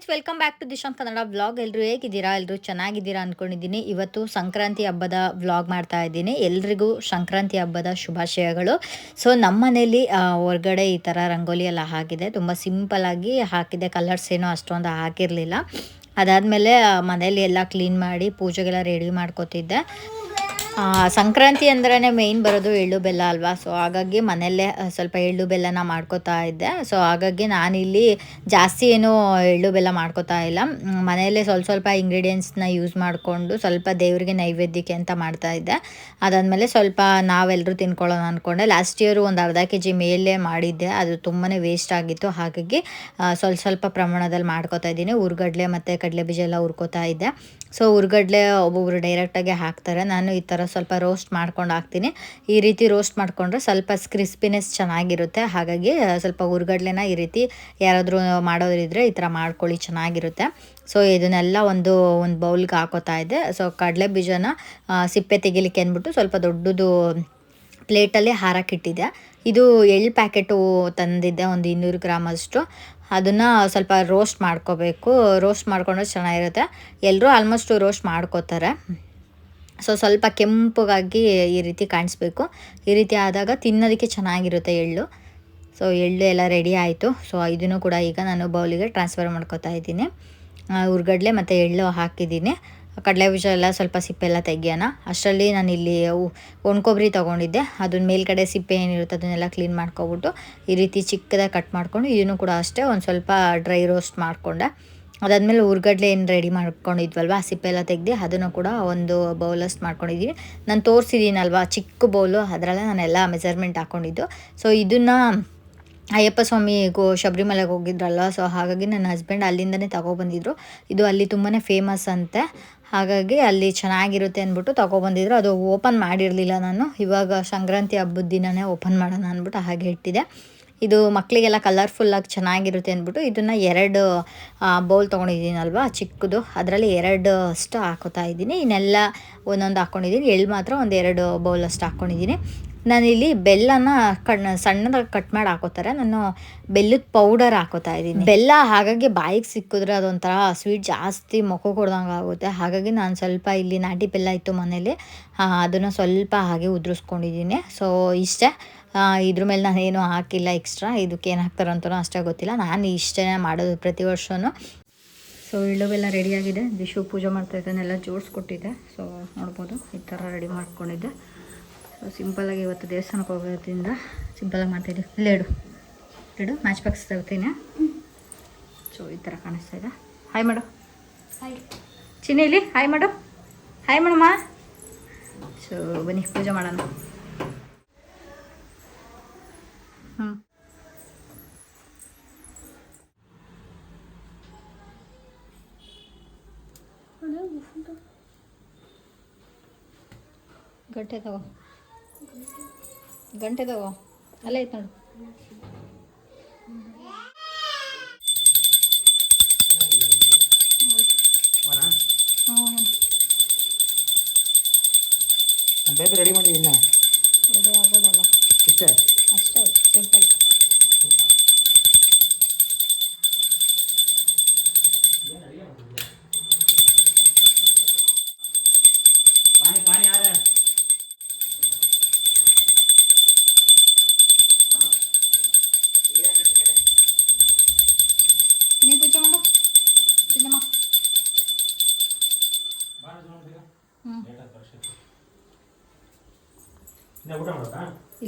Friends, welcome back to Dishant Kannada vlog. ಎಲ್ಲರೂ ಹೇಗಿದ್ದೀರಾ? ಎಲ್ಲರೂ ಚೆನ್ನಾಗಿದ್ದೀರಾ ಅಂದ್ಕೊಂಡಿದ್ದೀನಿ ಇವತ್ತು ಸಂಕ್ರಾಂತಿ ಹಬ್ಬದ ವ್ಲಾಗ್ ಮಾಡ್ತಾ ಇದ್ದೀನಿ. ಎಲ್ರಿಗೂ ಸಂಕ್ರಾಂತಿ ಹಬ್ಬದ ಶುಭಾಶಯಗಳು. ಸೊ ನಮ್ಮ ಮನೇಲಿ ಹೊರಗಡೆ ಈ ಥರ ರಂಗೋಲಿ ಎಲ್ಲ ಹಾಕಿದೆ. ತುಂಬ ಸಿಂಪಲ್ಲಾಗಿ ಹಾಕಿದೆ. ಕಲರ್ಸ್ ಏನೋ ಅಷ್ಟೊಂದು ಹಾಕಿರಲಿಲ್ಲ. ಅದಾದಮೇಲೆ ಮನೇಲಿ ಎಲ್ಲ ಕ್ಲೀನ್ ಮಾಡಿ ಪೂಜೆಗೆಲ್ಲ ರೆಡಿ ಮಾಡ್ಕೋತಿದ್ದೆ. ಸಂಕ್ರಾಂತಿ ಅಂದ್ರೆ ಮೇಯ್ನ್ ಬರೋದು ಎಳ್ಳು ಬೆಲ್ಲ ಅಲ್ವಾ? ಸೊ ಹಾಗಾಗಿ ಮನೆಯಲ್ಲೇ ಸ್ವಲ್ಪ ಎಳ್ಳು ಬೆಲ್ಲನ ಮಾಡ್ಕೋತಾ ಇದ್ದೆ. ಸೊ ಹಾಗಾಗಿ ನಾನಿಲ್ಲಿ ಜಾಸ್ತಿ ಏನು ಎಳ್ಳು ಬೆಲ್ಲ ಮಾಡ್ಕೋತಾ ಇಲ್ಲ. ಮನೆಯಲ್ಲೇ ಸ್ವಲ್ಪ ಸ್ವಲ್ಪ ಇಂಗ್ರೀಡಿಯೆಂಟ್ಸ್ನ ಯೂಸ್ ಮಾಡಿಕೊಂಡು ಸ್ವಲ್ಪ ದೇವರಿಗೆ ನೈವೇದ್ಯಕ್ಕೆ ಅಂತ ಮಾಡ್ತಾ ಇದ್ದೆ. ಅದಾದಮೇಲೆ ಸ್ವಲ್ಪ ನಾವೆಲ್ಲರೂ ತಿನ್ಕೊಳ್ಳೋಣ ಅಂದ್ಕೊಂಡೆ ಲಾಸ್ಟ್ ಇಯರು ಒಂದು ಅರ್ಧ ಕೆ ಜಿ ಮೇಲೆ ಮಾಡಿದ್ದೆ. ಅದು ತುಂಬಾ ವೇಸ್ಟ್ ಆಗಿತ್ತು. ಹಾಗಾಗಿ ಸ್ವಲ್ಪ ಸ್ವಲ್ಪ ಪ್ರಮಾಣದಲ್ಲಿ ಮಾಡ್ಕೋತಾ ಇದ್ದೀನಿ. ಉರ್ಗಡ್ಲೆ ಮತ್ತು ಕಡಲೆ ಬೀಜ ಎಲ್ಲ ಹುರ್ಕೋತಾ ಇದ್ದೆ. ಸೊ ಉರ್ಗಡ್ಲೆ ಒಬ್ಬೊಬ್ರು ಡೈರೆಕ್ಟಾಗಿ ಹಾಕ್ತಾರೆ. ನಾನು ಈ ಥರ ಸ್ವಲ್ಪ ರೋಸ್ಟ್ ಮಾಡ್ಕೊಂಡು ಹಾಕ್ತೀನಿ. ಈ ರೀತಿ ರೋಸ್ಟ್ ಮಾಡಿಕೊಂಡ್ರೆ ಸ್ವಲ್ಪ ಕ್ರಿಸ್ಪಿನೆಸ್ ಚೆನ್ನಾಗಿರುತ್ತೆ. ಹಾಗಾಗಿ ಸ್ವಲ್ಪ ಉರ್ಗಡ್ಲೆನ ಈ ರೀತಿ ಯಾರಾದರೂ ಮಾಡೋರಿದ್ರೆ ಈ ಥರ ಮಾಡ್ಕೊಳ್ಳಿ, ಚೆನ್ನಾಗಿರುತ್ತೆ. ಸೊ ಇದನ್ನೆಲ್ಲ ಒಂದು ಒಂದು ಬೌಲ್ಗೆ ಹಾಕೋತಾ ಇದ್ದೆ. ಸೊ ಕಡಲೆ ಬೀಜನ ಸಿಪ್ಪೆ ತೆಗಿಲಿಕ್ಕೆ ಅಂದ್ಬಿಟ್ಟು ಸ್ವಲ್ಪ ದೊಡ್ಡದು ಪ್ಲೇಟಲ್ಲಿ ಹಾರಕ್ಕಿಟ್ಟಿದ್ದೆ ಇದು ಎಳ್ಳು ಪ್ಯಾಕೆಟು ತಂದಿದ್ದೆ, ಒಂದು ಇನ್ನೂರು ಗ್ರಾಮ್ ಅಷ್ಟು ಅದನ್ನು ಸ್ವಲ್ಪ ರೋಸ್ಟ್ ಮಾಡ್ಕೋಬೇಕು. ರೋಸ್ಟ್ ಮಾಡ್ಕೊಂಡ್ರೆ ಚೆನ್ನಾಗಿರುತ್ತೆ. ಎಲ್ಲರೂ ಆಲ್ಮೋಸ್ಟು ರೋಸ್ಟ್ ಮಾಡ್ಕೋತಾರೆ. ಸೊ ಸ್ವಲ್ಪ ಕೆಂಪಗಾಗಿ ಈ ರೀತಿ ಕಾಣಿಸ್ಬೇಕು. ಈ ರೀತಿ ಆದಾಗ ತಿನ್ನೋದಕ್ಕೆ ಚೆನ್ನಾಗಿರುತ್ತೆ ಎಳ್ಳು. ಸೊ ಎಳ್ಳು ಎಲ್ಲ ರೆಡಿ ಆಯಿತು. ಸೊ ಇದನ್ನು ಕೂಡ ಈಗ ನಾನು ಬೌಲಿಗೆ ಟ್ರಾನ್ಸ್ಫರ್ ಮಾಡ್ಕೋತಾ ಇದ್ದೀನಿ. ಉರ್ಗಡಲೆ ಮತ್ತು ಎಳ್ಳು ಹಾಕಿದ್ದೀನಿ. ಕಡಲೆ ಬೀಜ ಎಲ್ಲ ಸ್ವಲ್ಪ ಸಿಪ್ಪೆ ಎಲ್ಲ ತೆಗಿಯೋಣ. ಅಷ್ಟರಲ್ಲಿ ನಾನು ಇಲ್ಲಿ ಒಣ ಒಣಕೊಬ್ಬರಿ ತೊಗೊಂಡಿದ್ದೆ. ಅದನ್ನ ಮೇಲ್ಗಡೆ ಸಿಪ್ಪೆ ಏನಿರುತ್ತೆ ಅದನ್ನೆಲ್ಲ ಕ್ಲೀನ್ ಮಾಡ್ಕೊಬಿಟ್ಟು ಈ ರೀತಿ ಚಿಕ್ಕದಾಗಿ ಕಟ್ ಮಾಡಿಕೊಂಡು ಇದನ್ನು ಕೂಡ ಅಷ್ಟೇ ಒಂದು ಸ್ವಲ್ಪ ಡ್ರೈ ರೋಸ್ಟ್ ಮಾಡಿಕೊಂಡೆ. ಅದಾದಮೇಲೆ ಉರ್ಗಡ್ಲೆ ಏನು ರೆಡಿ ಮಾಡ್ಕೊಂಡಿದ್ವಲ್ವ, ಆ ಸಿಪ್ಪೆ ಎಲ್ಲ ತೆಗ್ದು ಅದನ್ನು ಕೂಡ ಒಂದು ಬೌಲಸ್ಟ್ ಮಾಡ್ಕೊಂಡಿದ್ದೀನಿ ನಾನು ತೋರಿಸಿದ್ದೀನಲ್ವ ಚಿಕ್ಕ ಬೌಲು ಅದರಲ್ಲೇ ನಾನೆಲ್ಲ ಮೆಜರ್ಮೆಂಟ್ ಹಾಕ್ಕೊಂಡಿದ್ದು ಸೊ ಇದನ್ನು ಅಯ್ಯಪ್ಪ ಸ್ವಾಮಿ ಗೋ ಶಬರಿಮಲೆಗೆ ಹೋಗಿದ್ರಲ್ವ ಸೊ ಹಾಗಾಗಿ ನನ್ನ ಹಸ್ಬೆಂಡ್ ಅಲ್ಲಿಂದನೇ ತಗೊಬಂದಿದ್ರು. ಇದು ಅಲ್ಲಿ ತುಂಬಾ ಫೇಮಸ್ ಅಂತೆ. ಹಾಗಾಗಿ ಅಲ್ಲಿ ಚೆನ್ನಾಗಿರುತ್ತೆ ಅಂದ್ಬಿಟ್ಟು ತಗೊಬಂದಿದ್ರು. ಅದು ಓಪನ್ ಮಾಡಿರಲಿಲ್ಲ ನಾನು. ಇವಾಗ ಸಂಕ್ರಾಂತಿ ಹಬ್ಬದ ದಿನನೇ ಓಪನ್ ಮಾಡೋಣ ಅಂದ್ಬಿಟ್ಟು ಹಾಗೆ ಇಟ್ಟಿದೆ. ಇದು ಮಕ್ಕಳಿಗೆಲ್ಲ ಕಲರ್ಫುಲ್ಲಾಗಿ ಚೆನ್ನಾಗಿರುತ್ತೆ ಅಂದ್ಬಿಟ್ಟು ಇದನ್ನು ಎರಡು ಬೌಲ್ ತೊಗೊಂಡಿದ್ದೀನಲ್ವ ಚಿಕ್ಕದು. ಅದರಲ್ಲಿ ಎರಡು ಅಷ್ಟು ಹಾಕೋತಾ ಇದ್ದೀನಿ. ಇನ್ನೆಲ್ಲ ಒಂದೊಂದು ಹಾಕ್ಕೊಂಡಿದ್ದೀನಿ ಎಳ್ಳು ಮಾತ್ರ ಒಂದು ಎರಡು ಬೌಲ್ ಅಷ್ಟು ಹಾಕ್ಕೊಂಡಿದ್ದೀನಿ ನಾನಿಲ್ಲಿ ಬೆಲ್ಲನ ಕಣ್ಣು ಸಣ್ಣದಾಗಿ ಕಟ್ ಮಾಡಿ ಹಾಕೋತಾರೆ. ನಾನು ಬೆಲ್ಲದ ಪೌಡರ್ ಹಾಕೋತಾ ಇದ್ದೀನಿ. ಬೆಲ್ಲ ಹಾಗಾಗಿ ಬಾಯಿಗೆ ಸಿಕ್ಕಿದ್ರೆ ಅದೊಂಥರ ಸ್ವೀಟ್ ಜಾಸ್ತಿ ಮೊಕ್ಕ ಕೊಡ್ದಂಗೆ ಆಗುತ್ತೆ. ಹಾಗಾಗಿ ನಾನು ಸ್ವಲ್ಪ ಇಲ್ಲಿ ನಾಟಿ ಬೆಲ್ಲ ಇತ್ತು ಮನೇಲಿ ಅದನ್ನು ಸ್ವಲ್ಪ ಹಾಗೆ ಉದುರಿಸ್ಕೊಂಡಿದ್ದೀನಿ. ಸೊ, ಇಷ್ಟೇ ಇದ್ರ ಮೇಲೆ ನಾನೇನು ಹಾಕಿಲ್ಲ ಎಕ್ಸ್ಟ್ರಾ. ಇದಕ್ಕೆ ಏನು ಹಾಕ್ತಾರೆ ಅಂತಲೂ ಅಷ್ಟೇ ಗೊತ್ತಿಲ್ಲ. ನಾನು ಇಷ್ಟೇ ಮಾಡೋದು ಪ್ರತಿ ವರ್ಷವೂ ಸೊ ಇಳುವೆಲ್ಲ ರೆಡಿಯಾಗಿದೆ ದಿಶು ಪೂಜೆ ಮಾಡ್ತಾ ಇದ್ದಾನೆಲ್ಲ ಜೋಡಿಸ್ಕೊಟ್ಟಿದ್ದೆ. ಸೊ, ನೋಡ್ಬೋದು ಈ ಥರ ರೆಡಿ ಮಾಡ್ಕೊಂಡಿದ್ದೆ. ಸೊ ಸಿಂಪಲ್ಲಾಗಿ ಇವತ್ತು ದೇವಸ್ಥಾನಕ್ಕೆ ಹೋಗೋದ್ರಿಂದ ಸಿಂಪಲಾಗಿ ಮಾಡ್ತಾಯಿದ್ದೆ ಲೇಡು ಇಡು. ಮ್ಯಾಚ್ ಬಾಕ್ಸ್ ತಗೋತೀನಿ. ಸೊ ಈ ಥರ ಕಾಣಿಸ್ತಾ ಇದೆ. ಹಾಯ್ ಮಾಡು. ಚಿನ್ನಿ ಇಲ್ಲಿ? ಹಾಯ್ ಮಾಡು. ಹಾಯ್ ಮೇಡಮ್ಮ ಸೊ ಬನ್ನಿ ಪೂಜೆ ಮಾಡೋಣ. ಹ್ಞೂ ಗಟ್ಟೆ ತಗೋ. ಗಂಟೆ ತಗೋ. ಅಲ್ಲೇ ಐತೆ ನೋಡು ಹ್ಞೂ ಬೇಗ ರೆಡಿ ಮಾಡಿ ಇನ್ನ?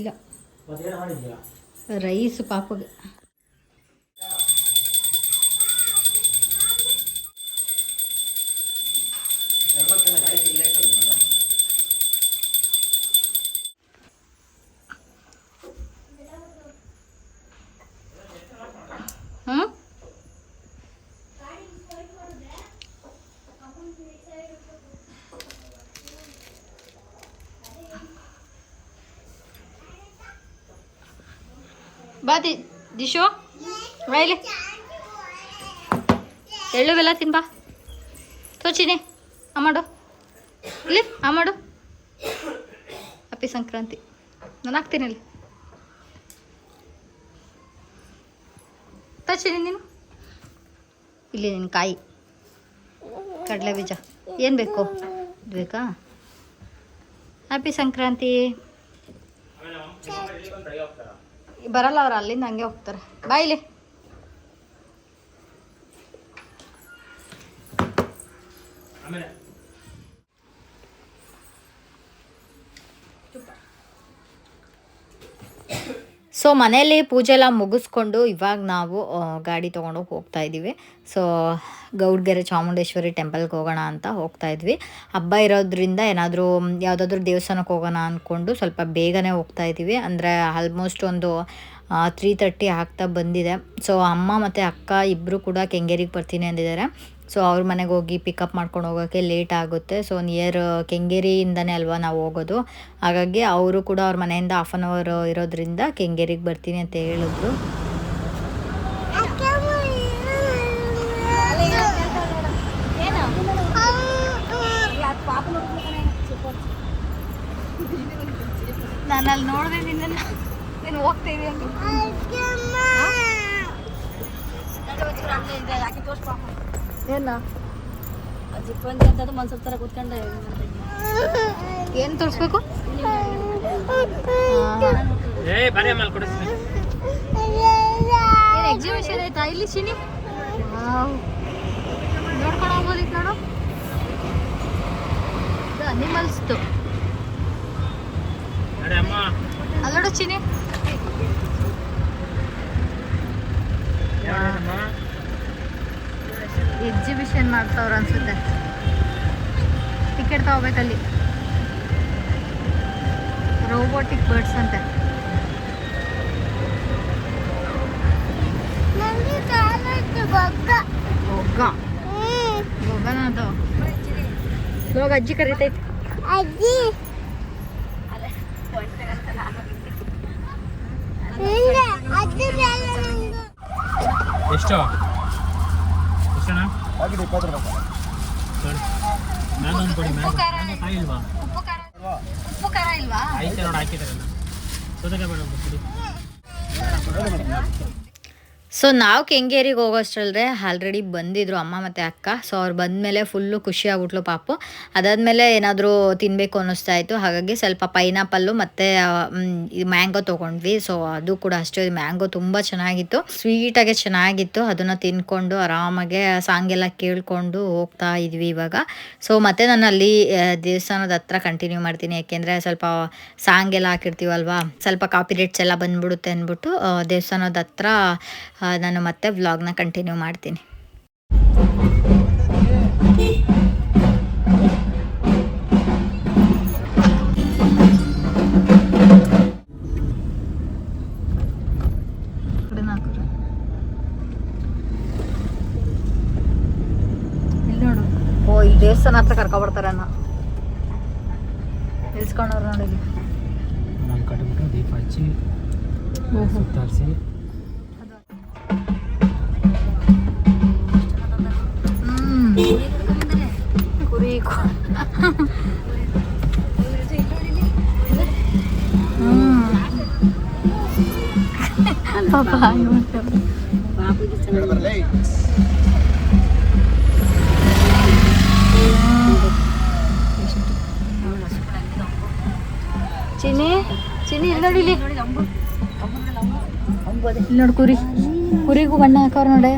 ಇಲ್ಲ. ಮತ್ತೆ ಏನು ಮಾಡಿದ್ಯಾ ರೈಸ್ ಪಾಪಗೆ ಗಾಡಿ ಇಲ್ಲೇ ಕಳ್ದ ಹ್ಞೂ ಬಾ ದಿ ದಿಶು ಬಾಯ್ಲಿ ಎಳ್ಳು ಬೆಲ್ಲ ತಿನ್ಬಾ. ತೋಚಿನಿ ಮಾಡು. ಇಲ್ಲಿ, ಆ ಅಪ್ಪಿ ಸಂಕ್ರಾಂತಿ. ನಾನು ಹಾಕ್ತೀನಿ ಇಲ್ಲಿ. ತೋಚಿನಿ ನೀನು. ಇಲ್ಲಿ ನಿನ್ನ ಕಾಯಿ. ಕಡಲೆ ಬೀಜ. ಏನು ಬೇಕು? ಬೇಕಾ? ಹ್ಯಾಪಿ ಸಂಕ್ರಾಂತಿ. ಬರಲ್ಲ ಅವ್ರು, ಅಲ್ಲಿಂದ ಹಂಗೆ ಹೋಗ್ತಾರೆ. ಬಾಯ್ಲಿ ಆಮೇಲೆ. ಸೊ ಮನೆಯಲ್ಲಿ ಪೂಜೆ ಎಲ್ಲ ಮುಗಿಸ್ಕೊಂಡು ಇವಾಗ ನಾವು ಗಾಡಿ ತೊಗೊಂಡೋಗಿ ಹೋಗ್ತಾ ಇದ್ದೀವಿ. ಸೊ ಗೌಡ್ಗೆರೆ ಚಾಮುಂಡೇಶ್ವರಿ ಟೆಂಪಲ್ಗೆ ಹೋಗೋಣ ಅಂತ ಹೋಗ್ತಾ ಇದ್ವಿ. ಹಬ್ಬ ಇರೋದ್ರಿಂದ ಏನಾದರೂ ಯಾವುದಾದ್ರೂ ದೇವಸ್ಥಾನಕ್ಕೆ ಹೋಗೋಣ ಅಂದ್ಕೊಂಡು ಸ್ವಲ್ಪ ಬೇಗನೆ ಹೋಗ್ತಾ ಇದ್ದೀವಿ. ಅಂದರೆ ಆಲ್ಮೋಸ್ಟ್ ಒಂದು ತ್ರೀ ತರ್ಟಿ ಆಗ್ತಾ ಬಂದಿದೆ. ಸೊ ಅಮ್ಮ ಮತ್ತು ಅಕ್ಕ ಇಬ್ಬರು ಕೂಡ ಕೆಂಗೇರಿಗೆ ಬರ್ತೀನಿ ಅಂದಿದ್ದಾರೆ. ಸೊ ಅವ್ರ ಮನೆಗೆ ಹೋಗಿ ಪಿಕಪ್ ಮಾಡ್ಕೊಂಡು ಹೋಗೋಕ್ಕೆ ಲೇಟ್ ಆಗುತ್ತೆ. ಸೊ ನಿಯರ್ ಕೆಂಗೇರಿಯಿಂದನೇ ಅಲ್ವಾ ನಾವು ಹೋಗೋದು. ಹಾಗಾಗಿ ಅವರು ಕೂಡ ಅವ್ರ ಮನೆಯಿಂದ ಹಾಫ್ ಆನ್ ಅವರ್ ಇರೋದ್ರಿಂದ ಕೆಂಗೇರಿಗೆ ಬರ್ತೀನಿ ಅಂತ ಹೇಳಿದ್ರು. ನಾನು ಅಲ್ಲಿ ನೋಡಿದೆ ನಿನ್ನ ನೀನು ಹೋಗ್ತಾ ಇದೀಯ ಏನ ಮನ್ಸರ್ ಕೂತ್ಕೊಂಡೆ ಏನು? ತೋರಿಸ್ಬೇಕು? ಆಮೇಲೆ ಕೊಡಿಸ್ತೀನಿ. ಏನು ಎಕ್ಸಿಬಿಷನ್ ಆಯ್ತಾ? ಇಲ್ಲಿ ಶಿನಿ? ನೋಡ್ಕೊಂಡು ಹೋಗ್ಬೋದಿತ್ತು ನೋಡು. ಅನಿಮಲ್ಸ್ದು ಅರೆ ಅಮ್ಮ. ಅಲ್ಲೋಡು ಚಿನಿ ಎಕ್ಸಿಬಿಷನ್ ಮಾಡ್ತಾವ್ರ ಅನ್ಸುತ್ತೆ. ಟಿಕೆಟ್ ತಗೋಬೇಕಲ್ಲಿ. ರೋಬೋಟಿಕ್ ಬರ್ಡ್ಸ್ ಅಂತೆ. ಇವಾಗ ಅಜ್ಜಿ ಕರಿತೈತಿ. ಅಜ್ಜಿ. ಅಜ್ಜಿ ಎಷ್ಟು ಎಷ್ಟಣ್ಣ ಸರಿ ಮ್ಯಾಗ ಒಂದು ಕೊಡಿ ಮ್ಯಾಗ ಕಾಯಿ ಇಲ್ವಾ ಉಪ್ಪು ಖಾರ ಉಪ್ಪು ಖಾರ ಇಲ್ವಾ ಐತೆ ನೋಡಿ ಹಾಕಿದಾರಲ್ಲ ಸೌದೆಕಾಯಿ ಬೇಡ ಕೊಡಿ ಸೊ ನಾವು ಕೆಂಗೇರಿಗೆ ಹೋಗೋಷ್ಟರಲ್ಲದೆ ಆಲ್ರೆಡಿ ಬಂದಿದ್ರು ಅಮ್ಮ ಮತ್ತು ಅಕ್ಕ. ಸೊ ಅವ್ರು ಬಂದಮೇಲೆ ಫುಲ್ಲು ಖುಷಿ ಆಗ್ಬಿಟ್ಲು ಪಾಪು. ಅದಾದಮೇಲೆ ಏನಾದರೂ ತಿನ್ನಬೇಕು ಅನ್ನಿಸ್ತಾ ಇತ್ತು. ಹಾಗಾಗಿ ಸ್ವಲ್ಪ ಪೈನಾಪಲ್ಲು ಮತ್ತು ಮ್ಯಾಂಗೋ ತೊಗೊಂಡ್ವಿ. ಸೊ ಅದು ಕೂಡ ಅಷ್ಟೇ. ಮ್ಯಾಂಗೋ ತುಂಬ ಚೆನ್ನಾಗಿತ್ತು. ಸ್ವೀಟಾಗೆ ಚೆನ್ನಾಗಿತ್ತು. ಅದನ್ನು ತಿನ್ಕೊಂಡು ಆರಾಮಾಗೆ ಸಾಂಗ್ ಎಲ್ಲ ಕೇಳಿಕೊಂಡು ಹೋಗ್ತಾ ಇದ್ವಿ ಇವಾಗ. ಸೊ ಮತ್ತೆ ನಾನು ಅಲ್ಲಿ ದೇವಸ್ಥಾನದ ಹತ್ರ ಕಂಟಿನ್ಯೂ ಮಾಡ್ತೀನಿ. ಯಾಕೆಂದರೆ ಸ್ವಲ್ಪ ಸಾಂಗ್ ಎಲ್ಲ ಹಾಕಿರ್ತೀವಲ್ವಾ? ಸ್ವಲ್ಪ ಕಾಪಿ ರೇಟ್ಸ್ ಎಲ್ಲ ಬಂದ್ಬಿಡುತ್ತೆ ಅಂದ್ಬಿಟ್ಟು ದೇವಸ್ಥಾನದ ಹತ್ರ ನಾನು ಮತ್ತೆ ವ್ಲಾಗ್ನ ಕಂಟಿನ್ಯೂ ಮಾಡ್ತೀನಿ. ಇಲ್ಲಿ ನೋಡು. ಓ ಈ ದೇವಸ್ಥಾನ ಹತ್ರ ಕರ್ಕೊಬರ್ತಾರೆ ಅನ್ನ. ನಿಲ್ಸ್ಕೊಂಡವ್ರು ನೋಡಿ ದೀಪ ಹಚ್ಚಿ ಸುತ್ತಾರಿಸಿ ಕುರಿ ಕುರಿ. ಕುರಿಗೂ ಬಣ್ಣ ಹಾಕವ್ರ ನೋಡೆ.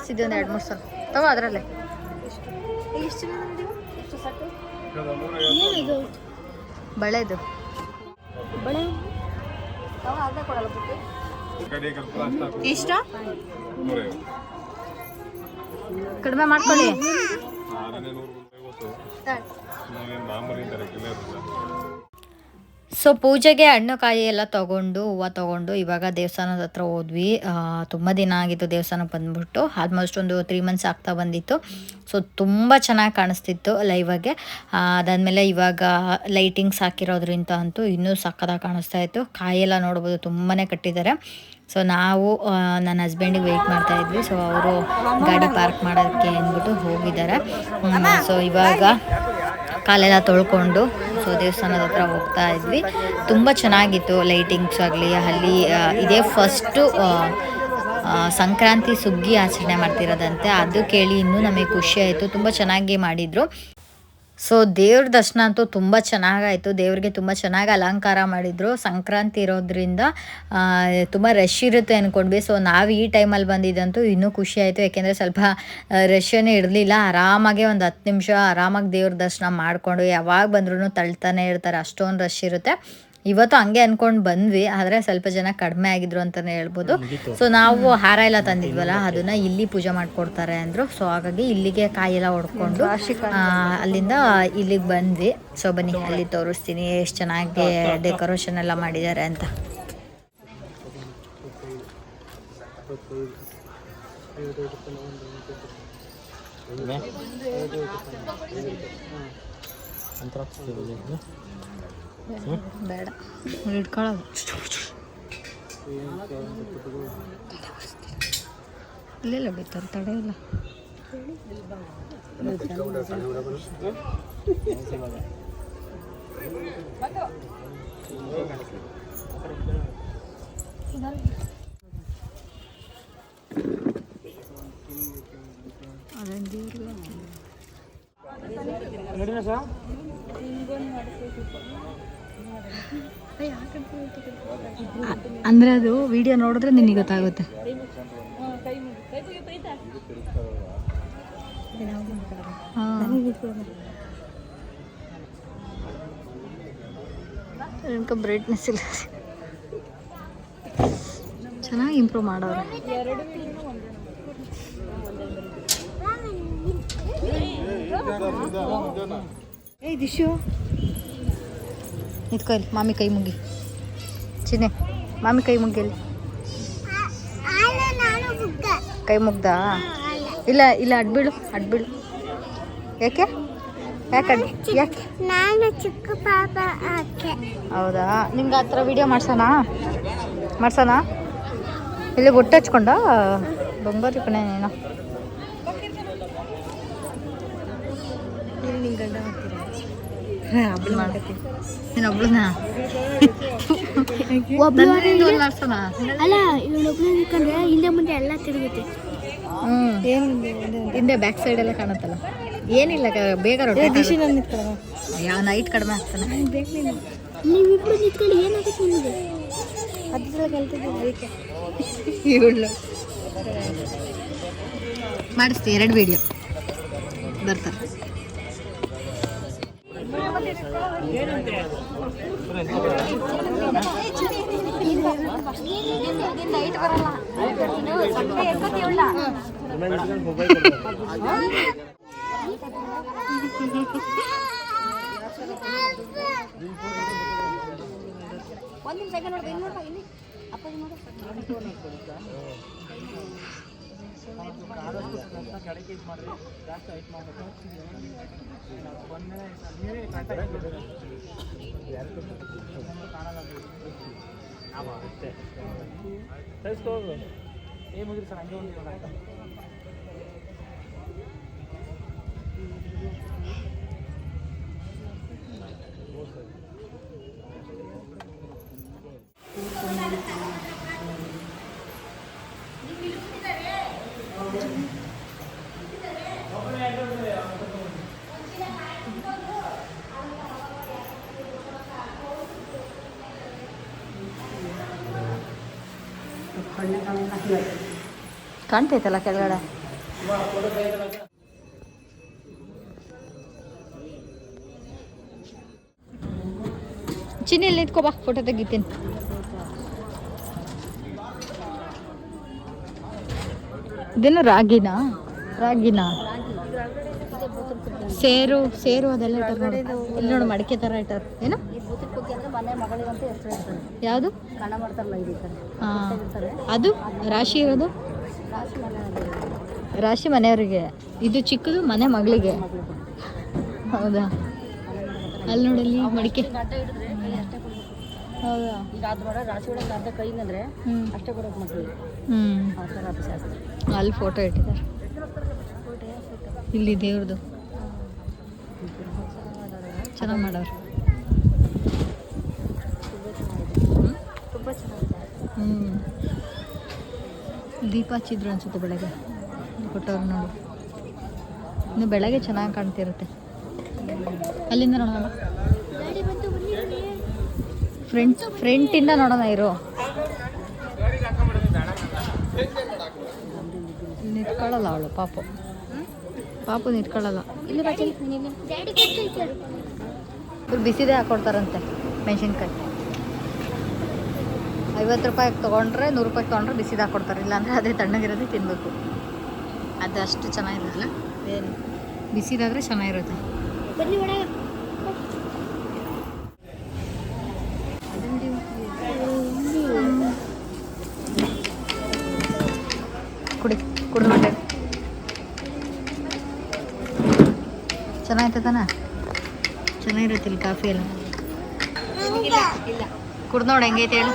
ನಾವು ಮಾಡಿಸಿದ್ವಿ ಒಂದು ಎರಡು ಮೂರು ಸಲ. ತಗೋ ಅದರಲ್ಲೇ. ಏನಿದು? ಬಳೆದು. ಬಳೆ ಇಷ್ಟ? ಕಡಿಮೆ ಮಾಡ್ಕೊಳ್ಳಿ. ಸೊ ಪೂಜೆಗೆ ಹಣ್ಣು ಕಾಯಿ ಎಲ್ಲ ತಗೊಂಡು, ಹೂವು ತಗೊಂಡು ಇವಾಗ ದೇವಸ್ಥಾನದ ಹತ್ರ ಹೋದ್ವಿ. ತುಂಬ ದಿನ ಆಗಿತ್ತು ದೇವಸ್ಥಾನಕ್ಕೆ ಬಂದ್ಬಿಟ್ಟು ಆಲ್ಮೋಸ್ಟ್ ಒಂದು ತ್ರೀ ಮಂತ್ಸ್ ಆಗ್ತಾ ಬಂದಿತ್ತು. ಸೊ ತುಂಬ ಚೆನ್ನಾಗಿ ಕಾಣಿಸ್ತಿತ್ತು ಲೈವಾಗೆ ಅದಾದಮೇಲೆ ಇವಾಗ ಲೈಟಿಂಗ್ಸ್ ಹಾಕಿರೋದ್ರಿಂದ ಅಂತೂ ಇನ್ನೂ ಸಕ್ಕತ್ತಾಗಿ ಕಾಣಿಸ್ತಾ ಇತ್ತು. ಕಾಯೆಲ್ಲ ನೋಡ್ಬೋದು ತುಂಬಾ ಕಟ್ಟಿದ್ದಾರೆ. ಸೊ ನಾವು ನನ್ನ ಹಸ್ಬೆಂಡಿಗೆ ವೆಯ್ಟ್ ಮಾಡ್ತಾ ಇದ್ವಿ. ಸೊ ಅವರು ಗಾಡಿ ಪಾರ್ಕ್ ಮಾಡೋದಕ್ಕೆ ಅಂದ್ಬಿಟ್ಟು ಹೋಗಿದ್ದಾರೆ. ಸೊ ಇವಾಗ ಕಾಲೆಲ್ಲ ತೊಳ್ಕೊಂಡು, ಸೊ ದೇವಸ್ಥಾನದ ಹತ್ರ ಹೋಗ್ತಾ ಇದ್ವಿ. ತುಂಬ ಚೆನ್ನಾಗಿತ್ತು ಲೈಟಿಂಗ್ಸ್ ಆಗಲಿ ಅಲ್ಲಿ ಇದೇ ಫಸ್ಟು ಸಂಕ್ರಾಂತಿ ಸುಗ್ಗಿ ಆಚರಣೆ ಮಾಡ್ತಿರೋದಂತೆ. ಅದು ಕೇಳಿ ಇನ್ನೂ ನಮಗೆ ಖುಷಿ ಆಯಿತು. ತುಂಬ ಚೆನ್ನಾಗಿ ಮಾಡಿದರು. ಸೊ ದೇವ್ರ ದರ್ಶನ ಅಂತೂ ತುಂಬ ಚೆನ್ನಾಗಾಯಿತು. ದೇವ್ರಿಗೆ ತುಂಬ ಚೆನ್ನಾಗಿ ಅಲಂಕಾರ ಮಾಡಿದರು. ಸಂಕ್ರಾಂತಿ ಇರೋದ್ರಿಂದ ತುಂಬ ರಶ್ ಇರುತ್ತೆ ಅಂದ್ಕೊಂಡ್ವಿ ಸೊ ನಾವು ಈ ಟೈಮಲ್ಲಿ ಬಂದಿದ್ದಂತೂ ಇನ್ನೂ ಖುಷಿ ಆಯಿತು. ಯಾಕೆಂದರೆ ಸ್ವಲ್ಪ ರಶ್ಶನೇ ಇರಲಿಲ್ಲ. ಆರಾಮಾಗಿ ಒಂದು ಹತ್ತು ನಿಮಿಷ ಆರಾಮಾಗಿ ದೇವ್ರ ದರ್ಶನ ಮಾಡಿಕೊಂಡು ಯಾವಾಗ ಬಂದ್ರೂ ತಳ್ತಾನೆ ಇರ್ತಾರೆ. ಅಷ್ಟೊಂದು ರಶ್ ಇರುತ್ತೆ. ಇವತ್ತು ಹಂಗೆ ಅನ್ಕೊಂಡು ಬಂದ್ವಿ, ಆದರೆ ಸ್ವಲ್ಪ ಜನ ಕಡಿಮೆ ಆಗಿದ್ರು ಅಂತಲೇ ಹೇಳ್ಬೋದು. ಸೊ ನಾವು ಹಾರ ಎಲ್ಲ ತಂದಿದ್ವಲ್ಲ, ಅದನ್ನ ಇಲ್ಲಿ ಪೂಜೆ ಮಾಡ್ಕೊಡ್ತಾರೆ ಅಂದರು. ಸೊ ಹಾಗಾಗಿ ಇಲ್ಲಿಗೆ ಕಾಯಿ ಎಲ್ಲ ಹೊಡ್ಕೊಂಡು ಅಲ್ಲಿಂದ ಇಲ್ಲಿಗೆ ಬಂದ್ವಿ. ಸೊ ಬನ್ನಿ, ಅಲ್ಲಿ ತೋರಿಸ್ತೀನಿ ಎಷ್ಟು ಚೆನ್ನಾಗಿ ಡೆಕೋರೇಷನ್ ಎಲ್ಲ ಮಾಡಿದ್ದಾರೆ ಅಂತ. ಬೇಡ ಇಟ್ಕೊಳ್ಳೋದು ಇಲ್ಲೆಲ್ಲ ಬಿತ್ತಾರೆ ತಡೆ ಇಲ್ಲ ಅಂದ್ರೆ ಅದು ವಿಡಿಯೋ ನೋಡಿದ್ರೆ ನಿನಗೆ ಗೊತ್ತಾಗುತ್ತೆ. ಬ್ರೈಟ್ನೆಸ್ ಇಲ್ಲ. ಚೆನ್ನಾಗಿ ಇಂಪ್ರೂವ್ ಮಾಡೋರು. ಏ ದಿಶು. ನಿಂತ್ಕೊ ಇಲ್ಲಿ, ಮಾಮಿ ಕೈ ಮುಗಿ. ಚಿನ್ನೆ, ಮಾಮಿ ಕೈ ಮುಗಿಯಲ್ಲಿ ಕೈ ಮುಗ್ದಾ? ಇಲ್ಲ ಇಲ್ಲ, ಅಡ್ಬಿಡು ಅಡ್ಬಿಡು. ಯಾಕೆ? ಯಾಕೆ ಯಾಕೆ? ಹೌದಾ? ನಿಮ್ಗೆ ಆ ಥರ ವಿಡಿಯೋ ಮಾಡ್ಸೋಣ ಮಾಡ್ಸೋಣ ಇಲ್ಲಿ ಒಟ್ಟು ಹಚ್ಕೊಂಡ? ಬಂಗಾರಿ ಕಣೆ ನೀನು. ಒಬ್ಳು ಅಲ್ಲ ನಿಂತ್ಕೊಂಡ್ರೆ ಹಿಂದೆ ಮುಂದೆ ಎಲ್ಲ ತಿರುಗುತ್ತೆ. ಹಿಂದೆ ಬ್ಯಾಕ್ ಸೈಡ್ ಎಲ್ಲ ಕಾಣುತ್ತಲ್ಲ. ಏನಿಲ್ಲ ಬೇಗ ಯಾವ ನೈಟ್ ಕಡಿಮೆ ಆಗ್ತಾನೆ. ನೀವಿಬ್ರು ನಿಂತ್ಕೊಂಡು ಏನಾಗುತ್ತೆ ನಿಮಗೆ? ಇವಳು. ಮಾಡಿಸ್ತಿ ಎರಡು ವಿಡಿಯೋ ಬರ್ತಾರೆ. ಒಂದ್ ನಿಮಿಷ ನೋಡ್ರಿ ನೋಡ್ರಿ ಇಲ್ಲಿ. ಅಪ್ಪಾಜಿ ನೋಡಿ. ಏ ಮುಗಿರಿ ಸರ್ ಹಂಗೆ ಒಂದು ಕಾಣ್ತೈತಲ್ಲ ಕೆಳಗಡೆ? ಚಿನ್ನಿ ಇಲ್ಲಿ ನಿಂತ್ಕೋ ಬಾ ಫೋಟೋ ತೆಗಿತೀನಿ. ಇದೇನು ರಾಗಿನಾ? ರಾಗಿನಾ? ಸೇರು ಸೇರು ಅದೆಲ್ಲ ಇಟ್ಟಾರ ನೋಡು. ಇಲ್ಲಿ ನೋಡು ಮಡಿಕೆ ಥರ ಇಟ್ಟಾರ. ಏನು? ಯಾವುದು? ಅದು ರಾಶಿ ಇರೋದು? ರಾಶಿ ಮನೆ ಮನೆಯವರಿಗೆ. ಇದು ಚಿಕ್ಕದು, ಮನೆ ಮಗಳಿಗೆ. ಹೌದಾ? ಅಲ್ಲಿ ನೋಡಲ್ಲಿ ಮಡಿಕೆ. ಹೌದಾ? ರಾಶಿ ಹ್ಞೂ ಅಲ್ಲಿ ಫೋಟೋ ಇಟ್ಟಿದ್ದಾರೆ. ಇಲ್ಲಿ ದೇವ್ರದ್ದು ಚೆನ್ನಾಗಿ ಮಾಡೋರು. ಹ್ಞೂ ದೀಪ ಹಚ್ಚಿದ್ರು ಅನ್ಸುತ್ತೆ ಬೆಳಗ್ಗೆ. ಕೊಟ್ಟವ್ರು ನೋಡು. ಇನ್ನು ಬೆಳಗ್ಗೆ ಚೆನ್ನಾಗಿ ಕಾಣ್ತಿರುತ್ತೆ. ಅಲ್ಲಿಂದ ನೋಡೋಣ. ಫ್ರೆಂಟ್ ಫ್ರೆಂಟಿಂದ ನೋಡೋಣ ಇರು. ನಿಂತ್ಕೊಳ್ಳಲ್ಲ ಅವಳು ಪಾಪು. ಪಾಪು ನಿಂತ್ಕೊಳ್ಳಲ್ಲ. ಇಲ್ಲಿ ಬಿಸಿದೇ ಹಾಕೊಡ್ತಾರಂತೆ ಮೆಣಸಿನ್ಕಾಯಿ. ಐವತ್ತು ರೂಪಾಯಿ ತೊಗೊಂಡ್ರೆ ನೂರು ರೂಪಾಯಿ ತೊಗೊಂಡ್ರೆ ಬಿಸಿದಾಗ ಕೊಡ್ತಾರೆ ಇಲ್ಲಾಂದರೆ ಅದೇ ತಣ್ಣಗಿರೋದೇ ತಿನ್ನಬೇಕು ಅದು ಅಷ್ಟು ಚೆನ್ನಾಗಿರಲ್ಲ ಏನು? ಬಿಸಿದಾದರೆ ಚೆನ್ನಾಗಿರುತ್ತೆ. ಕುಡಿ ಕುಡಿದು ಹೊಟ್ಟೆ ಚೆನ್ನಾಗಿರ್ತದನ ಚೆನ್ನಾಗಿರುತ್ತೆ ಇಲ್ಲಿ ಕಾಫಿ ಎಲ್ಲ. ಕುಡ್ದು ನೋಡಿ ಹೆಂಗೈತೆ ಹೇಳು.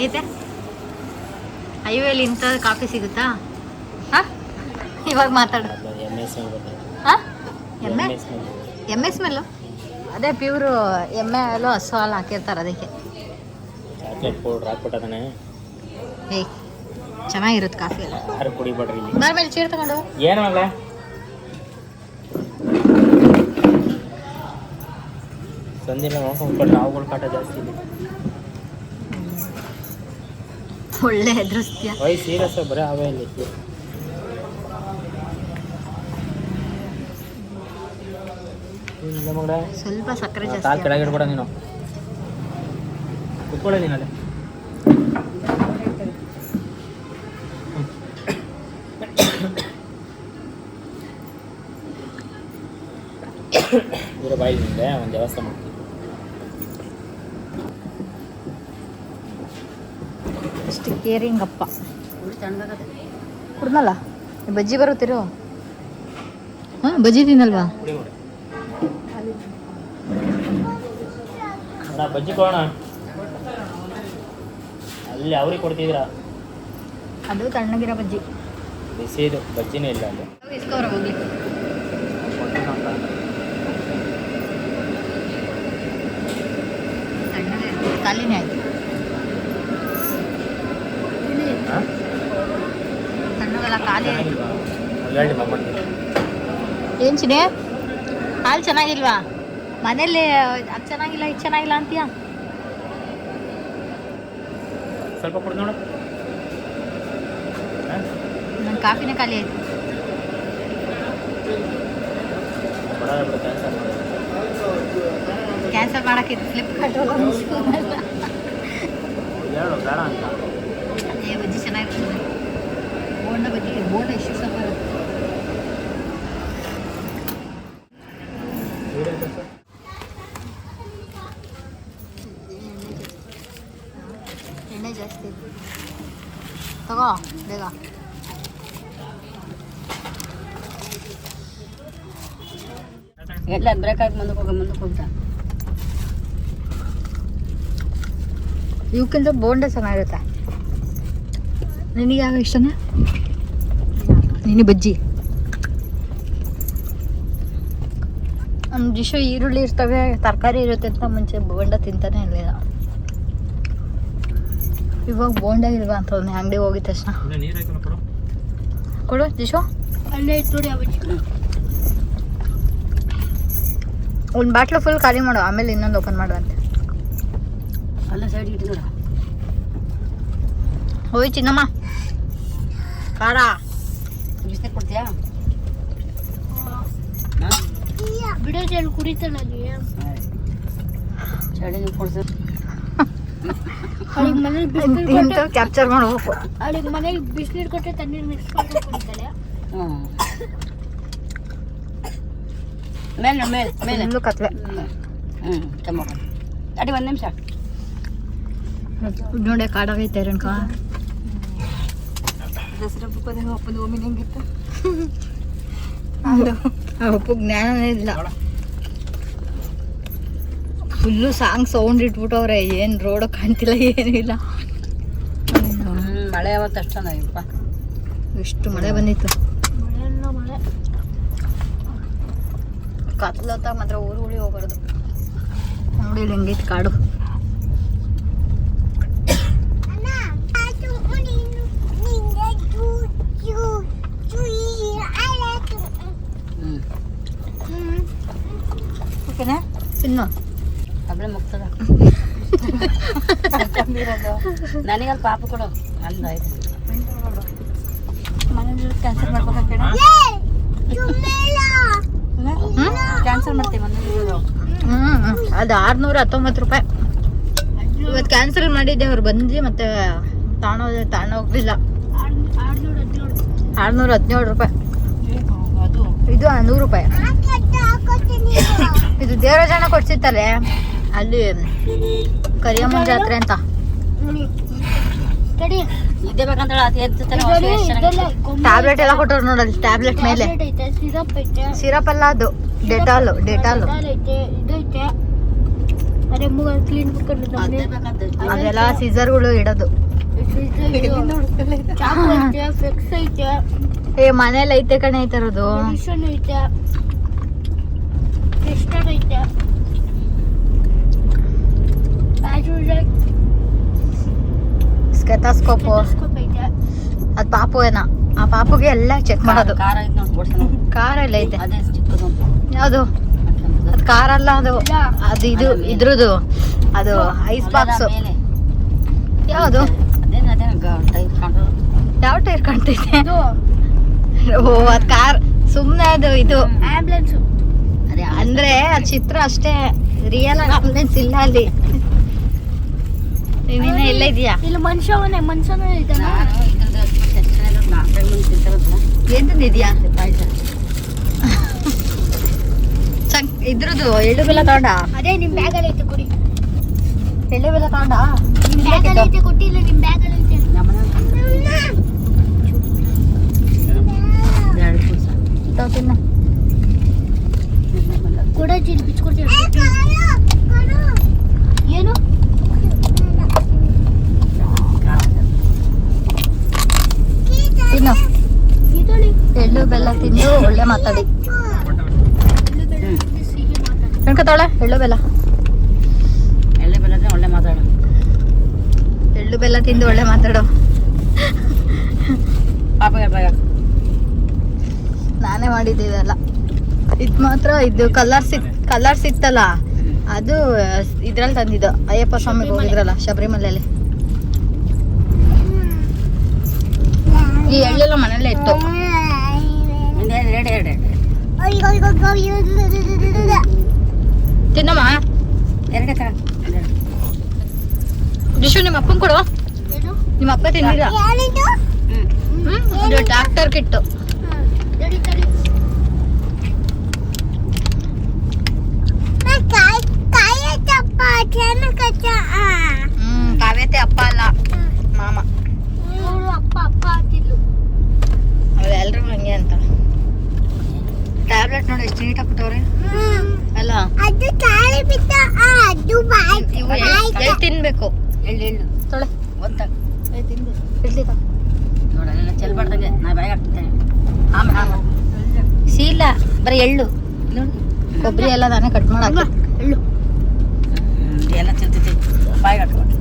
ಹೆಂಗೈತೆ? ಹೈವೇಲಿ ಇಂಥ ಕಾಫಿ ಸಿಗುತ್ತಾ? ಹಾಂ? ಇವಾಗ ಮಾತಾಡು. ಎಂ ಎಸ್ ಹಾಂ? ಎಮ್ಮೆ? ಎಮ್ಮೆ ಸ್ಮೆಲ್ಲು ಅದೇ ಪ್ಯೂರು ಎಮ್ಮೆ ಹಾಲು ಹಸು ಹಾಲು ಹಾಕಿರ್ತಾರೆ ಅದಕ್ಕೆ. ಏಯ್ ಚೆನ್ನಾಗಿರುತ್ತೆ ಕಾಫಿ ಎಲ್ಲ. ಬರ್ಮೇಲೆ ಚೀರ್ ತಗೊಂಡು ಏನು ಅಲ್ಲ? ನೋಡ್ಕೊಂಡ್ಬಿಟ್ರೆ ಹಾವುಗಳ ಕಾಟ ಜಾಸ್ತಿ ಒಳ್ಳೆ ಹೆದರ್ಸ್ತೀಯ ವೈ ಸೀರಿಯಸ್ ಬರೀ ಅವೇ ಇಲ್ಲಿ. ಸ್ವಲ್ಪ ಸಕ್ಕರೆ ಕಾಲ್ ಜಾಸ್ತಿ ಕೆಳಗೆ ಇಡ್ಬೇಡ ನೀನು. ಕುತ್ಕೊಳ ನೀನು ಅಲ್ಲಿ. ಇರೋ ಬಾಯಿ ಒಂದು ವ್ಯವಸ್ಥೆ ಮಾಡ್ತೀನಿ. ಅಷ್ಟು ಕೇರಿಂಗ್ ಅಪ್ಪ ಉಳಿ ತಣ್ಣಗಾಗತ್ತೆ ಕುಡ್ನಲ್ಲ ಬಜ್ಜಿ ಬರುತ್ತಿರು. ಹಾಂ ಬಜ್ಜಿ ತಿನ್ನಲ್ವಾ? ಬಜ್ಜಿ ಕೊಡೋಣ. ಅಲ್ಲಿ ಅವ್ರಿಗೆ ಕೊಡ್ತಿದ್ದೀರಾ? ಅದು ತಣ್ಣಗಿರೋ ಬಜ್ಜಿ. ಬಿಸಿದು ಬಜ್ಜಿನೇ ಇಲ್ಲ ಅಲ್ಲಿ. ಇಸ್ಕೋರ ಹೋಗ್ಲಿ. ಖಾಲಿನೇ ಆಯ್ತು ಹಾಂ ತಣ್ಣಗೆಲ್ಲ ಖಾಲಿ ಆಯ್ತು ಚೆನ್ನಾಗಿಲ್ವಾ ಅಲ್ಲಿ ಹೇಳಿ ಮಮ್ಮಣ್ಣ ಚಿನಿ ಹಾಲು ಚೆನ್ನಾಗಿಲ್ವಾ? ಮನೇಲಿ ಅದು ಚೆನ್ನಾಗಿಲ್ಲ ಇದು ಚೆನ್ನಾಗಿಲ್ಲ ಅಂತೀಯ? ಸ್ವಲ್ಪ ಕೊಡು ನೋಡು. ನನ್ನ ಕಾಫಿನೇ ಖಾಲಿ ಆಯ್ತು. ಕ್ಯಾನ್ಸಲ್ ಮಾಡಿ ಕ್ಯಾನ್ಸಲ್ ಮಾಡೋಕ್ಕಿತ್ತು ಫ್ಲಿಪ್ಕಾರ್ಟ್ ಏ ಬಜ್ಜಿ ಚೆನ್ನಾಗಿರ್ತದೆ. ಬೋಂಡ ಬಜ್ಜಿ ಬೋಂಡ ಎಷ್ಟು ಸ್ವಲ್ಪ ಇರುತ್ತೆ ಎಣ್ಣೆ ಜಾಸ್ತಿ ತಗೋ ಬೇಗ. ಎಲ್ಲ ಬ್ರೇಕ್ ಹಾಕಿ ಮುಂದಕ್ಕೆ ಹೋಗ ಮುಂದಕ್ಕೆ ಹೋಗ್ತಾ. ಇವಕ್ಕಿಂತ ಬೋಂಡ ಚೆನ್ನಾಗಿರುತ್ತೆ. ನಿನಗೆ ಯಾವ ಇಷ್ಟನಾ? ನಿನಗೆ ಬಜ್ಜಿ. ನಮ್ಮ ಡಿಶು ಈರುಳ್ಳಿ ಇರ್ತವೆ ತರಕಾರಿ ಇರುತ್ತೆ ಅಂತ ಮುಂಚೆ ಬೋಂಡ ತಿಂತಾನೆ ಇರಲಿಲ್ಲ. ಇವಾಗ ಬೋಂಡ ಇಲ್ವಾ ಅಂತ ಒಂದು ಅಂಗಡಿಗೆ ಹೋಗಿದ ತಕ್ಷಣ. ಕೊಡು. ಅವಜ್ಜಿ ಒಂದು ಬಾಟ್ಲು ಫುಲ್ ಖಾಲಿ ಮಾಡು ಆಮೇಲೆ ಇನ್ನೊಂದು ಓಪನ್ ಮಾಡುವಂತೆ ಅಲ್ಲ ಸೈಡ್ ಇಟ್ಟು ನೋಡ. ಹೋಯ್ ಚಿನ್ನಮ್ಮ. ಖಾರ. ಬಿಸಿನೀರು ಕೊಡ್ತೀಯಾ? ಬಿಡೋದ್ರಲ್ಲಿ ಕುಡಿತಾಳ ಚಳಿ ಕೊಡ್ಸ ಅವಳಿಗೆ ಮನೇಲಿ ಬಿಸಿನೀರು ತಿಂತು ಕ್ಯಾಪ್ಚರ್ ಮಾಡ್ಬೇಕು ಅವಳಿಗೆ ಮನೇಲಿ ಬಿಸಿನೀರು ಕೊಟ್ಟರೆ ತಣ್ಣೀರು ಮಿಕ್ಸ್ ಮಾಡ್ಕೊಂಡು ಕುಡಿತಾಳೆ ಹ್ಞೂ ಮೇಲೆ ಮೇಲೆ ಮೇಲೆ ಫುಲ್ಲು ಕತ್ಲೆ ಹ್ಞೂ ಕೆಮ್ಮ ಅಡಿ ಒಂದು ನಿಮಿಷ ನೋಡಿ ಕಾಡಾಗೈತೆ ರೇಣುಕ ದಸರಾ ಬುಕ್ಕೋದೆ ಒಪ್ಪದು ಒಮ್ಮೆ ಹೆಂಗಿತ್ತು ಅಪ್ಪು ಜ್ಞಾನನೇ ಇಲ್ಲ ಫುಲ್ಲು ಸಾಂಗ್ ಸೌಂಡ್ ಇಟ್ಬಿಟ್ಟವ್ರೆ ಏನು ರೋಡ್ ಕಾಣ್ತಿಲ್ಲ ಏನಿಲ್ಲ ಮಳೆ ಯಾವತ್ತು ಅಷ್ಟು ಚೆನ್ನಾಗಿಪ್ಪ ಎಷ್ಟು ಮಳೆ ಬಂದಿತ್ತು. ಮಳೆ ಮಳೆ. ಕತ್ಲತ್ತಾಗ ಮಾತ್ರ ಊರು ಉಳಿ ಹೋಗ್ಬಾರ್ದು. ನೋಡಿ ಇಲ್ಲಿ ಹೆಂಗೈತೆ ಕಾಡು. ಮುಗ್ತದ. ನನಗಲ್ಲಿ ಪಾಪ ಕೊಡು. ಅಂದ ಆಯ್ತು. ಕ್ಯಾನ್ಸಲ್ ಮಾಡ್ತೀವಿ ಅದು ಆರ್ನೂರ ಹತ್ತೊಂಬತ್ತು ರೂಪಾಯಿ. ಇವತ್ತು ಕ್ಯಾನ್ಸಲ್ ಮಾಡಿದ್ದೆ ಅವ್ರು ಬಂದು ಮತ್ತೆ ತಾಣೋದೆ ತಾಣ ಹೋಗ್ಲಿಲ್ಲ ಆರ್ನೂರ ಹದಿನೇಳು ರೂಪಾಯಿ. ಇದು ನೂರು ರೂಪಾಯಿ. ಇದು ದೇವರಾಜನ ಕೊಡ್ಸಿತ್ತಲ್ಲೇ? ಅಲ್ಲಿ ಕರಿಯಮ್ಮನ ಜಾತ್ರೆ ಅಂತ. ಟ್ಯಾಬ್ಲೆಟ್ ಎಲ್ಲ ಕೊಟ್ಟರು ನೋಡಲ್ಲಿ ಟ್ಯಾಬ್ಲೆಟ್ ಮೇಲೆ. ಸಿರಪ್ ಎಲ್ಲ ಅಲ್ಲ ಅದು ಡೆಟಾಲ್ ಡೆಟಾಲು ಡೆಟಾಲ್ ಐತೆ ಅದೇ ಮೂಗ ಕ್ಲೀನ್ ಮಾಡ್ಕೊಂಡು ಅದೇ ಬೇಕಂತ ಅದೆಲ್ಲ ಸೀಸರ್ಗಳು ಇಡೋದು. ಏ ಮನೇಲಿ ಐತೆ ಕಣೆ ಐತೆ. ಇರೋದು ಸ್ಟೆಥೋಸ್ಕೋಪ್ ಐತೆ ಅದು ಪಾಪು ಏನ ಆ ಪಾಪುಗೆ ಎಲ್ಲ ಚೆಕ್ ಮಾಡೋದು. ಕಾರ ಎಲ್ಲ ಐತೆ. ಯಾವುದು? ಅದು ಕಾರಲ್ಲ ಅಲ್ಲ ಅದು. ಅದು ಇದು ಇದ್ರದ್ದು ಅದು ಐಸ್ ಬಾಕ್ಸ್ ಯಾವುದು? ಯಾವ ಟೈರ್ ಕಾಣ್ತೈತೆ ಇದು? ಓ ಅದು ಕಾರ್ ಸುಮ್ಮನೆ ಅದು ಇದು. ಅಂದ್ರೆ ಆ ಚಿತ್ರ ಅಷ್ಟೇ. ರಿಯಲ್ ಆಗಿ ಆಂಬುಲೆನ್ಸ್ ಇಲ್ಲ ಅಲ್ಲಿ ನೀನಿನ್ನ ಎಲ್ಲ ಇದೆಯಾ? ಇಲ್ಲಿ ಮನುಷ್ಯವನೇ ಮನುಷ್ಯನೇ ಇದ್ದಾನ? ನಾನು ಇದೆಯಾ? ಪಾಯಸ. ಚಂಕ್ ಇದ್ರದ್ದು ಎಳ್ಳು ಬೆಲ್ಲ ತಗೊಂಡ? ಅದೇ ನಿಮ್ ಬ್ಯಾಗಲ್ಲಿ ಐತೆ ಕೊಡಿ. ಎಳ್ಳು ಬೆಲ್ಲ ತಗೊಂಡ? ನಿಮ್ ಬ್ಯಾಗಲ್ಲಿ ಐತೆ ಕೊಟ್ಟಿಲ್ಲ ನಿಮ್ ಬ್ಯಾಗಲ್ಲಿ ಐತೆ? ಎರಡು ಪೂಸ. ತಿನ್ನ. ಕೊಡ ಚೀಲ ಬಿಚ್ಕೊಡ್ತೀನಿ ಏನು? ತಿನ್ನು ಎಳ್ಳು ಬೆಲ್ಲ ತಿಂದು ಒಳ್ಳೆ ಮಾತಾಡಿ. ಸಿಹಿ ಎಳ್ಳು ಬೆಲ್ಲ ಎಳ್ಳು ಬೆಲ್ಲ ಒಳ್ಳೆ ಮಾತಾಡು. ಎಳ್ಳು ಬೆಲ್ಲ ತಿಂದು ಒಳ್ಳೆ ಮಾತಾಡು. ನಾನೇ ಮಾಡಿದ್ದೆ ಇದೆಲ್ಲ. ಇದು ಮಾತ್ರ ಇದು ಕಲರ್ ಸಿಕ್ ಕಲರ್ ಸಿಕ್ತಲ್ಲ ಅದು ಇದ್ರಲ್ಲಿ ತಂದಿದ್ದು. ಅಯ್ಯಪ್ಪ ಸ್ವಾಮಿ ಹೋಗಿದ್ರಲ್ಲ ಶಬರಿಮಲೆಯಲ್ಲಿ. ಈ ಎಳ್ಳೆಲ್ಲ ಮನೆಯಲ್ಲೇ ಇತ್ತು. ತಿನ್ನಮ್ಮ. ಎರಡೇ ತರ ನಿಮ್ಮ ಅಪ್ಪನ ಕೊಡು. ನಿಮ್ಮ ಅಪ್ಪ ತಿಂದಿಲ್ಲ ಡಾಕ್ಟರ್ ಕಿಟ್ಟು. ಹ್ಮ್ ಕಾವ್ಯತೆ ಅಪ್ಪ ಅಲ್ಲ ಮಾಮ. ಮೂರು ಅಪ್ಪ ಅಪ್ಪ ಅಂತಿದ್ಲು. ಅವ್ರು ಎಲ್ರಿಗೂ ಹಂಗೆ ಅಂತ. ಟ್ಯಾಬ್ಲೆಟ್ ನೋಡಿ ಎಷ್ಟು ನೀಟಾಗಿ ಕೊಟ್ಟವ್ರೆ ಅಲ್ಲ. ಅದು ತಾಳಿ ಬಿತ್ತ ಅದು ಬಾಯಿ ತಿನ್ಬೇಕು. ಎಳ್ಳು ಎಳ್ಳು. ತೊಳೆ. ಒಂದ ತಿಂದು ಇಡ್ಲಿ ತಗೋ. ನೋಡಲ್ಲ ಚೆಲ್ಬಾರ್ದಂಗೆ ನಾ ಬಾಯಿ ಹಾಕ್ತೇನೆ. ಆಮೇಲೆ ಆಮೇಲೆ ಸೀಲ ಬರೀ ಎಳ್ಳು. ನೋಡಿ. ಕೊಬ್ಬರಿ ಎಲ್ಲ ನಾನೇ ಕಟ್ ಮಾಡಾಕಿ ಎಳ್ಳು. ಎಲ್ಲ ತಿಂತೈತಿ ಬಾಯಿಗೆ ಹಾಕೊಂಡು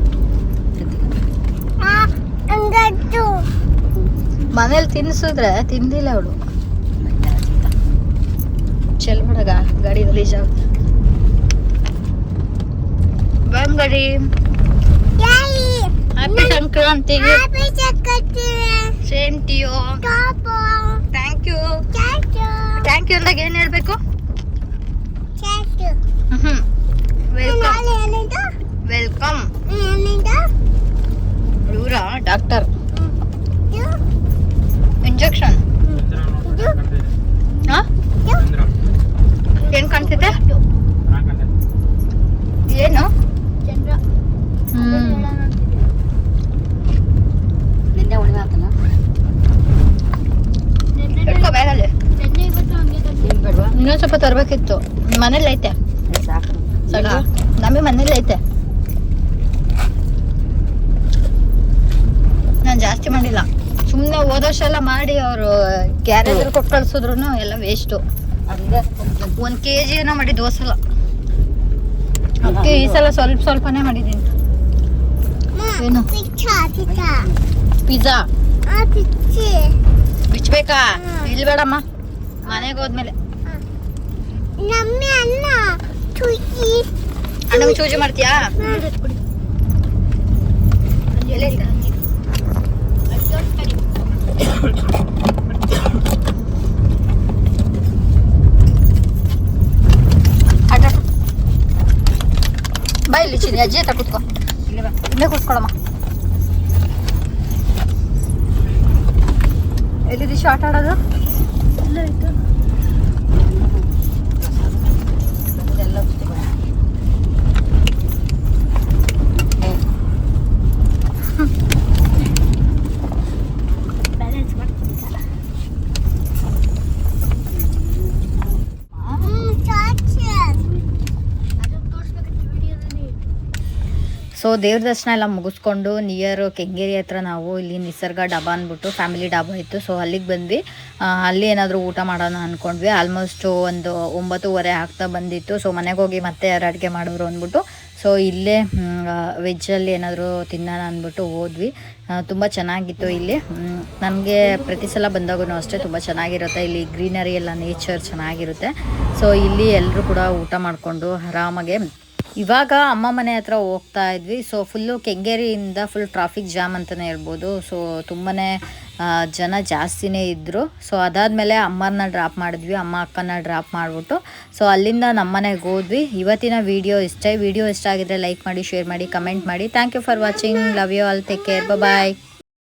ಮನೇಲಿ ತಿನ್ಸಿದ್ರೆ ತಿಂದಿಲ್ಲ ಅವಳು. ಚೆಲ್ ಬಿಡಗ ಗಾಡಿ ರಿಲೀಸ್ ಆಗುತ್ತೆ ಬಂದ್ ಗಾಡಿ happy Sankranti same to you thank you ಚಾಚು ಥ್ಯಾಂಕ್ ಯು ಅಂದಾಗ ಏನು ಹೇಳ್ಬೇಕು? ಚಾಚು ಹ್ಮ್ ವೆಲ್ಕಮ್ ನಾಳೆ ಏನಿದು ವೆಲ್ಕಮ್ ಏನಿದು ಇವರ ಡಾಕ್ಟರ್ ಇದು ಇಂಜೆಕ್ಷನ್ ಇದು ಹಾ ಇದು ಏನ್ ಮನೇಲಿ ಐತೆ ಸಾಕು ಸಗ ನಮಗೆ ಮನೇಲಿ ಐತೆ ನಾನು ಜಾಸ್ತಿ ಮಾಡಿಲ್ಲ ಸುಮ್ಮನೆ ಹೋದ ವರ್ಷ ಎಲ್ಲ ಮಾಡಿ ಅವರು ಗ್ಯಾರೇಜ್ ಕೊಟ್ಟು ಎಲ್ಲ ವೇಸ್ಟು ಒಂದ್ ಕೆ ಜಿ ಏನೋ ಮಾಡಿದ್ದು ಹೋಸಲ ಅದಕ್ಕೆ ಈ ಸಲ ಸ್ವಲ್ಪ ಸ್ವಲ್ಪನೇ ಮಾಡಿದ್ದೀನಿ. ಏನು? ಪಿಜ್ಜಾ ಬಿಚ್ಬೇಕಾ? ಇಲ್ಲಿ ಬೇಡಮ್ಮ. ಮನೆಗೆ ಹೋದ್ಮೇಲೆ. ಅಣ್ಣ ಚೂಜಿ ಮಾಡ್ತೀಯಾ? ಎಲ್ಲಿದೆ? ಆಟ ಆಡು. ಬಾ ಇಲ್ಲಿ ಚಿನ್ನಿ ಅಜ್ಜಿ ಹತ್ರ ಕೂತ್ಕೋ. ಇಲ್ಲೇ ಕೂತ್ಕೊಳಮ್ಮ. ಎಲ್ಲಿ ದಿಶು ಆಟ ಆಡೋದು? ಎಲ್ಲ ಸೊ ದೇವ್ರ ದರ್ಶನ ಎಲ್ಲ ಮುಗಿಸ್ಕೊಂಡು ನಿಯರ್ ಕೆಂಗೇರಿ ಹತ್ರ ನಾವು ಇಲ್ಲಿ ನಿಸರ್ಗ ಡಾಬಾ ಅಂದ್ಬಿಟ್ಟು ಫ್ಯಾಮಿಲಿ ಡಾಬಾ ಇತ್ತು. ಸೊ ಅಲ್ಲಿಗೆ ಬಂದ್ವಿ. ಅಲ್ಲಿ ಏನಾದರೂ ಊಟ ಮಾಡೋಣ ಅಂದ್ಕೊಂಡ್ವಿ ಆಲ್ಮೋಸ್ಟ್ ಒಂದು ಒಂಬತ್ತುವರೆ ಆಗ್ತಾ ಬಂದಿತ್ತು. ಸೊ ಮನೆಗೆ ಹೋಗಿ ಮತ್ತೆ ಯಾರು ಅಡುಗೆ ಮಾಡೋರು ಅಂದ್ಬಿಟ್ಟು. ಸೊ ಇಲ್ಲೇ ವೆಜ್ಜಲ್ಲಿ ಏನಾದರೂ ತಿನ್ನೋಣ ಅಂದ್ಬಿಟ್ಟು ಹೋದ್ವಿ. ತುಂಬ ಚೆನ್ನಾಗಿತ್ತು ಇಲ್ಲಿ. ನಮಗೆ ಪ್ರತಿ ಸಲ ಬಂದಾಗೂ ಅಷ್ಟೇ ತುಂಬ ಚೆನ್ನಾಗಿರುತ್ತೆ. ಇಲ್ಲಿ ಗ್ರೀನರಿ ಎಲ್ಲ ನೇಚರ್ ಚೆನ್ನಾಗಿರುತ್ತೆ. ಸೊ ಇಲ್ಲಿ ಎಲ್ಲರೂ ಕೂಡ ಊಟ ಮಾಡಿಕೊಂಡು ಆರಾಮಾಗೆ ಇವಾಗ ಅಮ್ಮ ಮನೆ ಹತ್ರ ಹೋಗ್ತಾ ಇದ್ವಿ. ಸೊ ಫುಲ್ಲು ಕೆಂಗೇರಿಯಿಂದ ಫುಲ್ ಟ್ರಾಫಿಕ್ ಜಾಮ್ ಅಂತಲೇ ಹೇಳ್ಬೋದು. ಸೊ ತುಂಬಾ ಜನ ಜಾಸ್ತಿನೇ ಇದ್ದರು ಸೊ ಅದಾದಮೇಲೆ ಅಮ್ಮನ ಡ್ರಾಪ್ ಮಾಡಿದ್ವಿ. ಅಮ್ಮ ಅಕ್ಕನ ಡ್ರಾಪ್ ಮಾಡಿಬಿಟ್ಟು. ಸೊ ಅಲ್ಲಿಂದ ನಮ್ಮನೆಗೆ ಹೋದ್ವಿ. ಇವತ್ತಿನ ವಿಡಿಯೋ ಇಷ್ಟ ವಿಡಿಯೋ ಇಷ್ಟ ಆಗಿದ್ರೆ ಲೈಕ್ ಮಾಡಿ ಶೇರ್ ಮಾಡಿ ಕಮೆಂಟ್ ಮಾಡಿ. Thank you for watching love you all take care bye